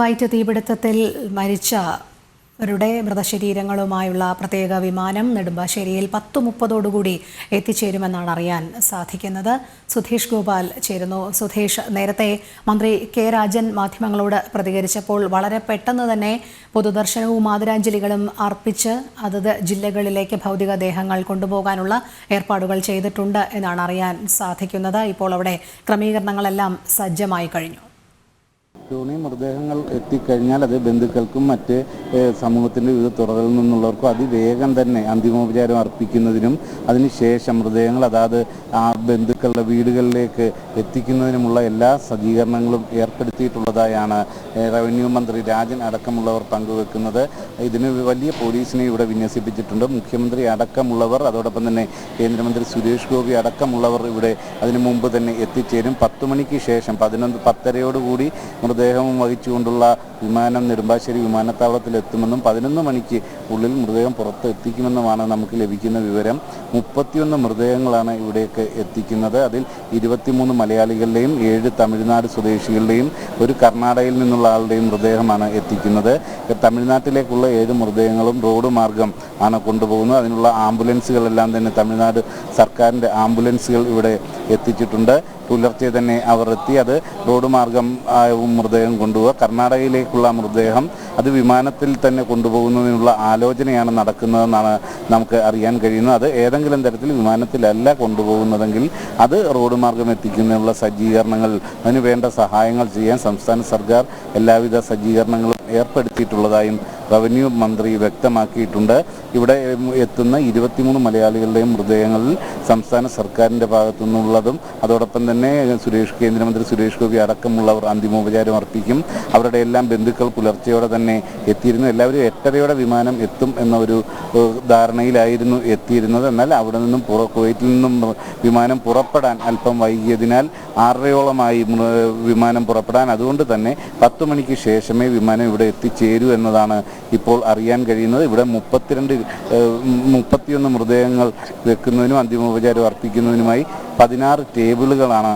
Kuwait തീപിടുത്തത്തിൽ മരിച്ചവരുടെ മൃതശരീരങ്ങളുമായുള്ള പ്രത്യേക വിമാനം നെടുമ്പാശ്ശേരിയിൽ പത്ത് മുപ്പതോടുകൂടി എത്തിച്ചേരുമെന്നാണ് അറിയാൻ സാധിക്കുന്നത്. സുധീഷ് ഗോപാൽ ചേരുന്നു. സുധീഷ് നേരത്തെ മന്ത്രി കെ രാജൻ മാധ്യമങ്ങളോട് പ്രതികരിച്ചപ്പോൾ വളരെ പെട്ടെന്ന് തന്നെ പൊതുദർശനവും ആദരാഞ്ജലികളും അർപ്പിച്ച് അതത് ജില്ലകളിലേക്ക് ഭൗതികദേഹങ്ങൾ കൊണ്ടുപോകാനുള്ള ഏർപ്പാടുകൾ ചെയ്തിട്ടുണ്ട് എന്നാണ് അറിയാൻ സാധിക്കുന്നത്. ഇപ്പോൾ അവിടെ ക്രമീകരണങ്ങളെല്ലാം സജ്ജമായി കഴിഞ്ഞു. ടോണി മൃതദേഹങ്ങൾ എത്തിക്കഴിഞ്ഞാൽ അത് ബന്ധുക്കൾക്കും മറ്റ് സമൂഹത്തിന്റെ വിവിധ തുറകളിൽ നിന്നുള്ളവർക്കും അതിവേഗം തന്നെ അന്തിമോപചാരം അർപ്പിക്കുന്നതിനും അതിനുശേഷം മൃതദേഹങ്ങൾ അതാത് ആ ബന്ധുക്കളുടെ വീടുകളിലേക്ക് എത്തിക്കുന്നതിനുമുള്ള എല്ലാ സജ്ജീകരണങ്ങളും ഏർപ്പെടുത്തിയിട്ടുള്ളതായാണ് റവന്യൂ മന്ത്രി രാജൻ അടക്കമുള്ളവർ പങ്കുവെക്കുന്നത്. ഇതിന് വലിയ പോലീസിനെ ഇവിടെ വിന്യസിപ്പിച്ചിട്ടുണ്ട്. മുഖ്യമന്ത്രി അടക്കമുള്ളവർ അതോടൊപ്പം തന്നെ കേന്ദ്രമന്ത്രി സുരേഷ് ഗോപി അടക്കമുള്ളവർ ഇവിടെ അതിനു മുമ്പ് തന്നെ എത്തിച്ചേരും. പത്ത് മണിക്ക് ശേഷം പതിനൊന്ന് പത്തരയോടുകൂടി മൃതദേഹം വഹിച്ചുകൊണ്ടുള്ള വിമാനം നെടുമ്പാശ്ശേരി വിമാനത്താവളത്തിൽ എത്തുമെന്നും പതിനൊന്ന് മണിക്ക് ഉള്ളിൽ മൃതദേഹം പുറത്ത് എത്തിക്കുമെന്നുമാണ് നമുക്ക് ലഭിക്കുന്ന വിവരം. മുപ്പത്തിയൊന്ന് മൃതദേഹങ്ങളാണ് ഇവിടേക്ക് എത്തിക്കുന്നത് അതിൽ ഇരുപത്തിമൂന്ന് മലയാളികളുടെയും ഏഴ് തമിഴ്നാട് സ്വദേശികളുടെയും ഒരു കർണാടകയിൽ നിന്നുള്ള ആളുടെയും മൃതദേഹമാണ് എത്തിക്കുന്നത്. തമിഴ്നാട്ടിലേക്കുള്ള ഏഴ് മൃതദേഹങ്ങളും റോഡ് മാർഗം ആണ് കൊണ്ടുപോകുന്നത്. അതിനുള്ള ആംബുലൻസുകളെല്ലാം തന്നെ തമിഴ്നാട് സർക്കാരിന്റെ ആംബുലൻസുകൾ ഇവിടെ എത്തിച്ചിട്ടുണ്ട്. പുലർച്ചെ തന്നെ അവർ എത്തി. അത് റോഡ് മാർഗം മൃതദേഹം കൊണ്ടുപോവുക. കർണാടകയിലേക്കുള്ള മൃതദേഹം അത് വിമാനത്തിൽ തന്നെ കൊണ്ടുപോകുന്നതിനുള്ള ആലോചനയാണ് നടക്കുന്നതെന്നാണ് നമുക്ക് അറിയാൻ കഴിയുന്നത്. അത് ഏതെങ്കിലും തരത്തിൽ വിമാനത്തിലല്ല കൊണ്ടുപോകുന്നതെങ്കിൽ അത് റോഡ് മാർഗം എത്തിക്കുന്നതിനുള്ള സജ്ജീകരണങ്ങൾ അതിന് വേണ്ട സഹായങ്ങൾ ചെയ്യാൻ സംസ്ഥാന സർക്കാർ എല്ലാവിധ സജ്ജീകരണങ്ങളും ഏർപ്പെടുത്തിയിട്ടുള്ളതായും റവന്യൂ മന്ത്രി വ്യക്തമാക്കിയിട്ടുണ്ട്. ഇവിടെ എത്തുന്ന ഇരുപത്തിമൂന്ന് മലയാളികളുടെയും മൃതദേഹങ്ങളിൽ സംസ്ഥാന സർക്കാരിന്റെ ഭാഗത്തു നിന്നുള്ളതും അതോടൊപ്പം തന്നെ സുരേഷ് കേന്ദ്രമന്ത്രി സുരേഷ് ഗോപി അടക്കമുള്ളവർ അന്തിമോപചാരം അർപ്പിക്കും. അവരുടെ എല്ലാം ബന്ധുക്കൾ പുലർച്ചയോടെ തന്നെ എത്തിയിരുന്നു. എല്ലാവരും എട്ടരയോടെ വിമാനം എത്തും എന്ന ഒരു ധാരണയിലായിരുന്നു എത്തിയിരുന്നത്. എന്നാൽ അവിടെ നിന്നും പുറ കുവൈറ്റിൽ നിന്നും വിമാനം പുറപ്പെടാൻ അല്പം വൈകിയതിനാൽ ആറരയോളമായി വിമാനം പുറപ്പെടാൻ. അതുകൊണ്ട് തന്നെ പത്ത് മണിക്ക് ശേഷമേ വിമാനം ഇവിടെ എത്തിച്ചേരൂ എന്നതാണ് ഇപ്പോൾ അറിയാൻ കഴിയുന്നത് ഇവിടെ മുപ്പത്തിരണ്ട് മുപ്പത്തിയൊന്ന് മൃതദേഹങ്ങൾ വെക്കുന്നതിനും അന്തിമോപചാരം അർപ്പിക്കുന്നതിനുമായി പതിനാറ് ടേബിളുകളാണ്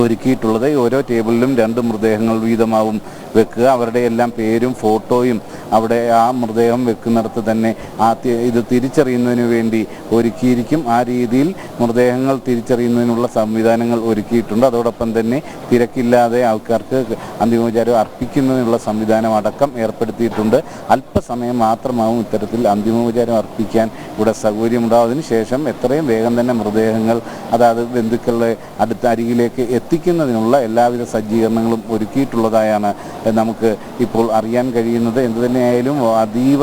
ഒരുക്കിയിട്ടുള്ളത്. ഓരോ ടേബിളിലും രണ്ട് മൃതദേഹങ്ങൾ വീതമാവും. വെക്കുക. അവരുടെ എല്ലാം പേരും ഫോട്ടോയും അവിടെ ആ മൃതദേഹം വെക്കുന്നിടത്ത് തന്നെ ആ ഇത് തിരിച്ചറിയുന്നതിന് വേണ്ടി ഒരുക്കിയിരിക്കും. ആ രീതിയിൽ മൃതദേഹങ്ങൾ തിരിച്ചറിയുന്നതിനുള്ള സംവിധാനങ്ങൾ ഒരുക്കിയിട്ടുണ്ട്. അതോടൊപ്പം തന്നെ തിരക്കില്ലാതെ ആൾക്കാർക്ക് അന്തിമോപചാരം അർപ്പിക്കുന്നതിനുള്ള സംവിധാനം അടക്കം ഏർപ്പെടുത്തിയിട്ടുണ്ട്. അല്പസമയം മാത്രമാവും ഇത്തരത്തിൽ അന്തിമോപചാരം അർപ്പിക്കാൻ ഇവിടെ സൗകര്യമുണ്ടാവും ശേഷം എത്രയും വേഗം തന്നെ മൃതദേഹങ്ങൾ അതായത് ബന്ധുക്കളുടെ അടുത്ത അരികിലേക്ക് എത്തിക്കുന്നതിനുള്ള എല്ലാവിധ സജ്ജീകരണങ്ങളും ഒരുക്കിയിട്ടുള്ളതായാണ് നമുക്ക് ഇപ്പോൾ അറിയാൻ കഴിയുന്നത്. എന്തു തന്നെയായാലും അതീവ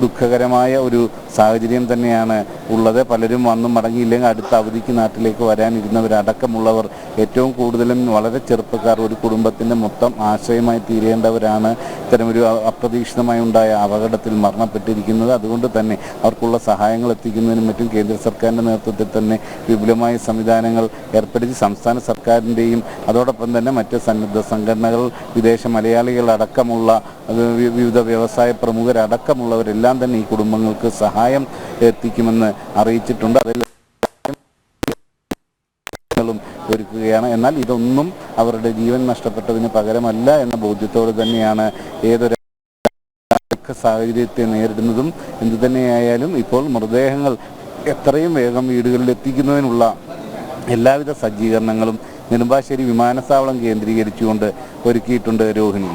ദുഃഖകരമായ ഒരു സാഹചര്യം തന്നെയാണ് ഉള്ളത്. പലരും വന്നും മടങ്ങിയില്ലെങ്കിൽ അടുത്ത അവധിക്ക് നാട്ടിലേക്ക് വരാനിരുന്നവരടക്കമുള്ളവർ ഏറ്റവും കൂടുതലും വളരെ ചെറുപ്പക്കാർ ഒരു കുടുംബത്തിന്റെ മൊത്തം ആശ്രയമായി തീരേണ്ടവരാണ്. ഇത്തരമൊരു അപ്രതീക്ഷിതമായി ഉണ്ടായ അപകടത്തിൽ മരണപ്പെട്ടിരിക്കുന്നത്. അതുകൊണ്ട് തന്നെ അവർക്കുള്ള സഹായങ്ങൾ എത്തിക്കുന്നതിനും മറ്റും കേന്ദ്ര സർക്കാരിന്റെ നേതൃത്വത്തിൽ തന്നെ വിപുലമായ സംവിധാനങ്ങൾ ഏർപ്പെടുത്തി സംസ്ഥാന സർക്കാരിന്റെയും അതോടൊപ്പം തന്നെ മറ്റ് സന്നദ്ധ സംഘടനകൾ വിദേശ വി- വിവിധ വ്യവസായ പ്രമുഖരടക്കമുള്ളവരെല്ലാം തന്നെ ഈ കുടുംബങ്ങൾക്ക് സഹായം എത്തിക്കുമെന്ന് അറിയിച്ചിട്ടുണ്ട്. ങ്ങളും ഒരുക്കുകയാണ്. എന്നാൽ ഇതൊന്നും അവരുടെ ജീവൻ നഷ്ടപ്പെട്ടതിന് പകരമല്ല എന്ന ബോധ്യത്തോട് തന്നെയാണ് ഏതൊരു സാഹചര്യത്തെ നേരിടുന്നതും എന്തു തന്നെയായാലും ഇപ്പോൾ മൃതദേഹങ്ങൾ എത്രയും വേഗം വീടുകളിൽ എത്തിക്കുന്നതിനുള്ള എല്ലാവിധ സജ്ജീകരണങ്ങളും നെടുമ്പാശ്ശേരി വിമാനത്താവളം കേന്ദ്രീകരിച്ചുകൊണ്ട് ഒരുക്കിയിട്ടുണ്ട് രോഹിണി.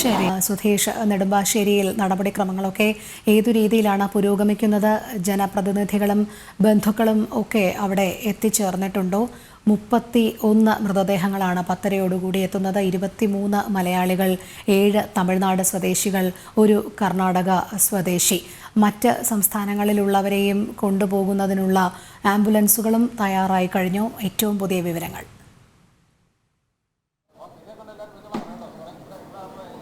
ശരി. സുധീഷ് നെടുമ്പാശ്ശേരിയിൽ നടപടിക്രമങ്ങളൊക്കെ ഏതു രീതിയിലാണ് പുരോഗമിക്കുന്നത്? ജനപ്രതിനിധികളും ബന്ധുക്കളും ഒക്കെ അവിടെ എത്തിച്ചേർന്നിട്ടുണ്ടോ? മുപ്പത്തി ഒന്ന് മൃതദേഹങ്ങളാണ് പത്തരയോടുകൂടി എത്തുന്നത്. ഇരുപത്തിമൂന്ന് മലയാളികൾ ഏഴ് തമിഴ്നാട് സ്വദേശികൾ ഒരു കർണാടക സ്വദേശി. മറ്റ് സംസ്ഥാനങ്ങളിലുള്ളവരെയും കൊണ്ടുപോകുന്നതിനുള്ള ആംബുലൻസുകളും തയ്യാറായി കഴിഞ്ഞു. ഏറ്റവും പുതിയ വിവരങ്ങൾ.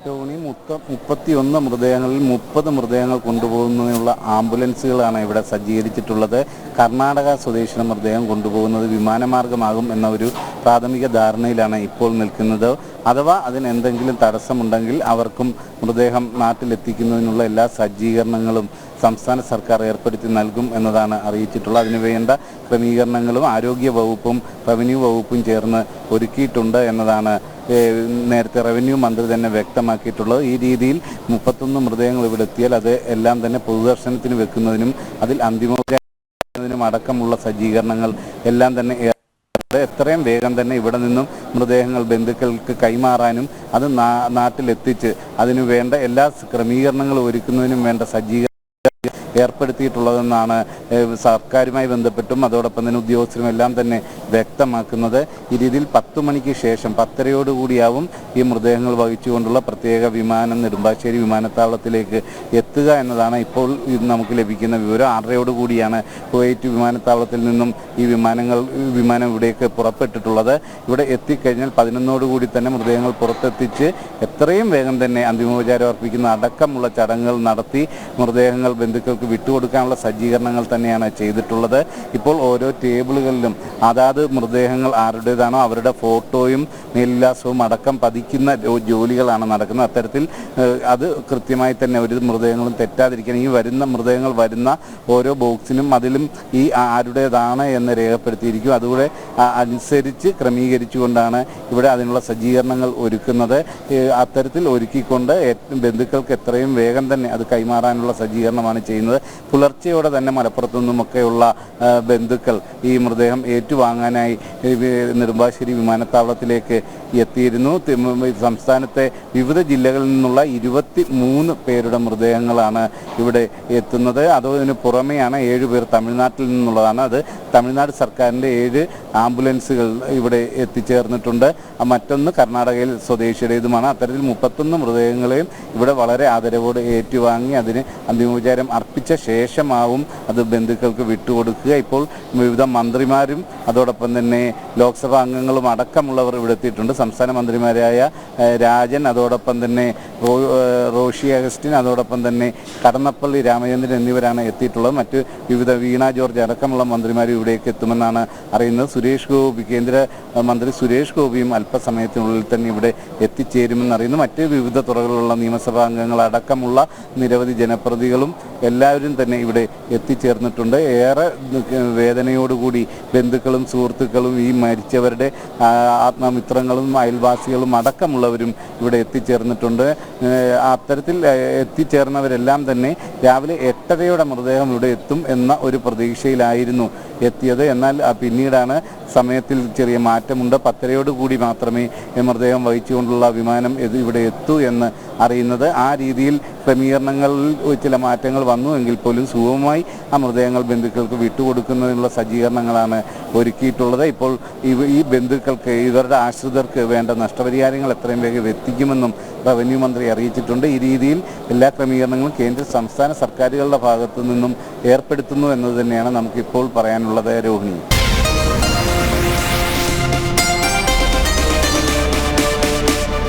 ടോണി മുത്ത മുപ്പത്തിയൊന്ന് മൃതദേഹങ്ങളിൽ മുപ്പത് മൃതദേഹങ്ങൾ കൊണ്ടുപോകുന്നതിനുള്ള ആംബുലൻസുകളാണ് ഇവിടെ സജ്ജീകരിച്ചിട്ടുള്ളത്. കർണാടക സ്വദേശിയുടെ മൃതദേഹം കൊണ്ടുപോകുന്നത് വിമാനമാർഗമാകും എന്ന ഒരു പ്രാഥമിക ധാരണയിലാണ് ഇപ്പോൾ നിൽക്കുന്നത്. അഥവാ അതിന് എന്തെങ്കിലും തടസ്സമുണ്ടെങ്കിൽ അവർക്കും മൃതദേഹം നാട്ടിലെത്തിക്കുന്നതിനുള്ള എല്ലാ സജ്ജീകരണങ്ങളും സംസ്ഥാന സർക്കാർ ഏർപ്പെടുത്തി നൽകും എന്നതാണ് അറിയിച്ചിട്ടുള്ളത്. അതിനുവേണ്ട ക്രമീകരണങ്ങളും ആരോഗ്യ വകുപ്പും റവന്യൂ വകുപ്പും ചേർന്ന് ഒരുക്കിയിട്ടുണ്ട് എന്നതാണ് നേരത്തെ റവന്യൂ മന്ത്രി തന്നെ വ്യക്തമാക്കിയിട്ടുള്ളത് ഈ രീതിയിൽ മുപ്പത്തൊന്ന് മൃതദേഹങ്ങൾ ഇവിടെ എത്തിയാൽ അത് എല്ലാം തന്നെ പൊതുദർശനത്തിന് വെക്കുന്നതിനും അതിൽ അന്തിമ അടക്കമുള്ള സജ്ജീകരണങ്ങൾ എല്ലാം തന്നെ എത്രയും വേഗം തന്നെ ഇവിടെ നിന്നും മൃതദേഹങ്ങൾ ബന്ധുക്കൾക്ക് കൈമാറാനും അത് നാട്ടിലെത്തിച്ച് അതിനു വേണ്ട എല്ലാ ക്രമീകരണങ്ങളും ഒരുക്കുന്നതിനും വേണ്ട സജ്ജീകരണം ഏർപ്പെടുത്തിയിട്ടുള്ളതെന്നാണ് സർക്കാരുമായി ബന്ധപ്പെട്ടും അതോടൊപ്പം തന്നെ ഉദ്യോഗസ്ഥരും എല്ലാം തന്നെ വ്യക്തമാക്കുന്നത് ഈ രീതിയിൽ പത്ത് മണിക്ക് ശേഷം പത്തരയോടുകൂടിയാവും ഈ മൃതദേഹങ്ങൾ വഹിച്ചുകൊണ്ടുള്ള പ്രത്യേക വിമാനം നെടുമ്പാശ്ശേരി വിമാനത്താവളത്തിലേക്ക് എത്തുക എന്നതാണ് ഇപ്പോൾ നമുക്ക് ലഭിക്കുന്ന വിവരം. ആറരയോടുകൂടിയാണ് കുവൈറ്റ് വിമാനത്താവളത്തിൽ നിന്നും ഈ വിമാനങ്ങൾ വിമാനം ഇവിടേക്ക് പുറപ്പെട്ടിട്ടുള്ളത്. ഇവിടെ എത്തിക്കഴിഞ്ഞാൽ പതിനൊന്നോടുകൂടി തന്നെ മൃതദേഹങ്ങൾ പുറത്തെത്തിച്ച് എത്രയും വേഗം തന്നെ അന്തിമോപചാരം അർപ്പിക്കുന്ന അടക്കമുള്ള ചടങ്ങുകൾ നടത്തി മൃതദേഹങ്ങൾ ബന്ധുക്കൾക്ക് വിട്ടുകൊടുക്കാനുള്ള സജ്ജീകരണങ്ങൾ തന്നെയാണ് ചെയ്തിട്ടുള്ളത്. ഇപ്പോൾ ഓരോ ടേബിളുകളിലും അതാത് മൃതദേഹങ്ങൾ ആരുടേതാണോ അവരുടെ ഫോട്ടോയും മേൽവിലാസവും അടക്കം പതിക്കുന്ന ജോലികളാണ് നടക്കുന്നത്. അത്തരത്തിൽ അത് കൃത്യമായി തന്നെ ഒരു മൃതദേഹങ്ങളും തെറ്റാതിരിക്കാൻ ഈ വരുന്ന മൃതദേഹങ്ങൾ വരുന്ന ഓരോ ബോക്സിനും അതിലും ഈ ആരുടേതാണ് എന്ന് രേഖപ്പെടുത്തിയിരിക്കും. അതുകൂടെ അനുസരിച്ച് ക്രമീകരിച്ചുകൊണ്ടാണ് ഇവിടെ അതിനുള്ള സജ്ജീകരണങ്ങൾ ഒരുക്കുന്നത്. അത്തരത്തിൽ ഒരുക്കിക്കൊണ്ട് ബന്ധുക്കൾക്ക് എത്രയും വേഗം തന്നെ അത് കൈമാറാനുള്ള സജ്ജീകരണമാണ് ചെയ്യുന്നത്. പുലർച്ചെയോടെ തന്നെ മലപ്പുറത്തു നിന്നുമൊക്കെയുള്ള ബന്ധുക്കൾ ഈ മൃതദേഹം ഏറ്റുവാങ്ങാനായി വി- നെടുമ്പാശ്ശേരി വിമാനത്താവളത്തിലേക്ക് എത്തിയിരുന്നു. സംസ്ഥാനത്തെ വിവിധ ജില്ലകളിൽ നിന്നുള്ള ഇരുപത്തി മൂന്ന് പേരുടെ മൃതദേഹങ്ങളാണ് ഇവിടെ എത്തുന്നത്. അതിന് പുറമെയാണ് ഏഴുപേർ തമിഴ്നാട്ടിൽ നിന്നുള്ളതാണ്. അത് തമിഴ്നാട് സർക്കാരിന്റെ ഏഴ് ആംബുലൻസുകൾ ഇവിടെ എത്തിച്ചേർന്നിട്ടുണ്ട്. മറ്റൊന്ന് കർണാടകയിൽ സ്വദേശിയുടേതുമാണ്. അത്തരത്തിൽ മുപ്പത്തൊന്ന് മൃതദേഹങ്ങളെയും ഇവിടെ വളരെ ആദരവോടെ ഏറ്റുവാങ്ങി അതിന് അന്തിമോപചാരം അർപ്പിച്ച ശേഷമാവും അത് ബന്ധുക്കൾക്ക് വിട്ടുകൊടുക്കുക. ഇപ്പോൾ വിവിധ മന്ത്രിമാരും അതോടൊപ്പം തന്നെ ലോക്സഭാ അംഗങ്ങളും അടക്കമുള്ളവർ ഇവിടെ എത്തിയിട്ടുണ്ട്. സംസ്ഥാന മന്ത്രിമാരായ രാജൻ അതോടൊപ്പം തന്നെ റോഷി അഗസ്റ്റിൻ അതോടൊപ്പം തന്നെ കടന്നപ്പള്ളി രാമചന്ദ്രൻ എന്നിവരാണ് എത്തിയിട്ടുള്ളത്. മറ്റ് വിവിധ വീണ ജോർജ് അടക്കമുള്ള മന്ത്രിമാരും ഇവിടേക്ക് എത്തുമെന്നാണ് അറിയുന്നത്. സുരേഷ് ഗോപി കേന്ദ്ര മന്ത്രി സുരേഷ് ഗോപിയും അല്പസമയത്തിനുള്ളിൽ തന്നെ ഇവിടെ എത്തിച്ചേരുമെന്നറിയുന്നു മറ്റ് വിവിധ തുറകളിലുള്ള നിയമസഭാ അംഗങ്ങൾ അടക്കമുള്ള നിരവധി ജനപ്രതികളും എല്ലാവരും തന്നെ ഇവിടെ എത്തിച്ചേർന്നിട്ടുണ്ട്. ഏറെ വേദനയോടുകൂടി ബന്ധുക്കളും സുഹൃത്തുക്കളും ഈ മരിച്ചവരുടെ ആത്മമിത്രങ്ങളും അയൽവാസികളും അടക്കമുള്ളവരും ഇവിടെ എത്തിച്ചേർന്നിട്ടുണ്ട്. അത്തരത്തിൽ എത്തിച്ചേർന്നവരെല്ലാം തന്നെ രാവിലെ എട്ടരയുടെ മൃതദേഹം ഇവിടെ എത്തും എന്ന ഒരു പ്രതീക്ഷയിലായിരുന്നു. എത്തിയത്. എന്നാൽ പിന്നീടാണ് സമയത്തിൽ ചെറിയ മാറ്റമുണ്ട്. പത്തരയോട് കൂടി മാത്രമേ മൃതദേഹം വഹിച്ചുകൊണ്ടുള്ള വിമാനം ഇവിടെ എത്തൂ എന്ന് അറിയുന്നത്. ആ രീതിയിൽ ക്രമീകരണങ്ങളിൽ ചില മാറ്റങ്ങൾ വന്നു എങ്കിൽ പോലും സുഗമമായി ആ മൃതദേഹങ്ങൾ ബന്ധുക്കൾക്ക് വിട്ടുകൊടുക്കുന്നതിനുള്ള സജ്ജീകരണങ്ങളാണ് ഒരുക്കിയിട്ടുള്ളത്. ഇപ്പോൾ ഈ ബന്ധുക്കൾക്ക് ഇവരുടെ ആശ്രിതർക്ക് വേണ്ട നഷ്ടപരിഹാരങ്ങൾ എത്രയും വേഗം എത്തിക്കുമെന്നും റവന്യൂ മന്ത്രി അറിയിച്ചിട്ടുണ്ട്. ഈ രീതിയിൽ എല്ലാ ക്രമീകരണങ്ങളും കേന്ദ്ര സംസ്ഥാന സർക്കാരുകളുടെ ഭാഗത്തു നിന്നും ഏർപ്പെടുത്തുന്നു എന്നത് തന്നെയാണ് നമുക്കിപ്പോൾ പറയാനുള്ളത് രോഹിണി.